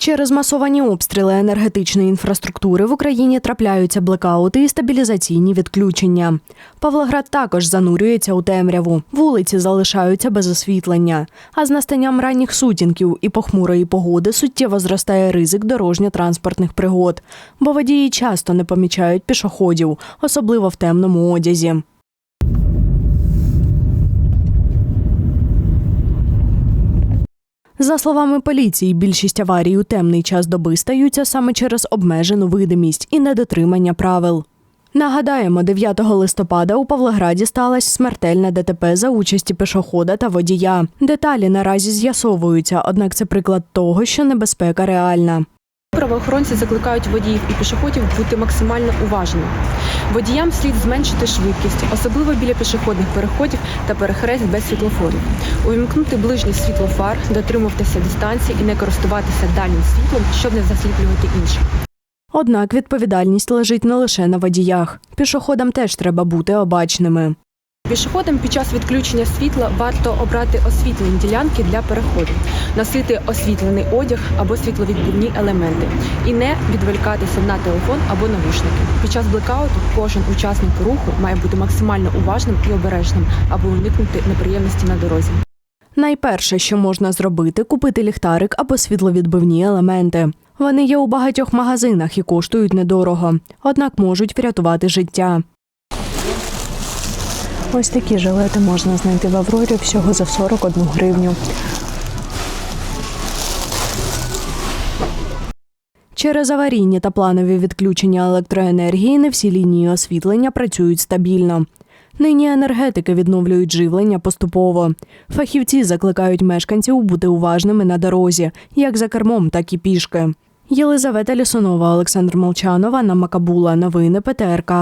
Через масовані обстріли енергетичної інфраструктури в Україні трапляються блекаути і стабілізаційні відключення. Павлоград також занурюється у темряву. Вулиці залишаються без освітлення. А з настанням ранніх сутінків і похмурої погоди суттєво зростає ризик дорожньо-транспортних пригод, бо водії часто не помічають пішоходів, особливо в темному одязі. За словами поліції, більшість аварій у темний час доби стаються саме через обмежену видимість і недотримання правил. Нагадаємо, 9 листопада у Павлограді сталася смертельна ДТП за участі пішохода та водія. Деталі наразі з'ясовуються, однак це приклад того, що небезпека реальна. Правоохоронці закликають водіїв і пішоходів бути максимально уважними. Водіям слід зменшити швидкість, особливо біля пішохідних переходів та перехрест без світлофорів. Увімкнути ближнє світло фар, дотримуватися дистанції і не користуватися дальнім світлом, щоб не засліплювати інших. Однак відповідальність лежить не лише на водіях. Пішоходам теж треба бути обачними. Пішоходам під час відключення світла варто обрати освітлені ділянки для переходу, носити освітлений одяг або світловідбивні елементи і не відволікатися на телефон або навушники. Під час блекауту кожен учасник руху має бути максимально уважним і обережним, аби уникнути неприємності на дорозі. Найперше, що можна зробити, купити ліхтарик або світловідбивні елементи. Вони є у багатьох магазинах і коштують недорого, однак можуть врятувати життя. Ось такі жилети можна знайти в Аврорі всього за 41 гривню. Через аварійні та планові відключення електроенергії не всі лінії освітлення працюють стабільно. Нині енергетики відновлюють живлення поступово. Фахівці закликають мешканців бути уважними на дорозі, як за кермом, так і пішки. Єлизавета Лісунова, Олександр Молчанов, Анна Макабула. Новини ПТРК.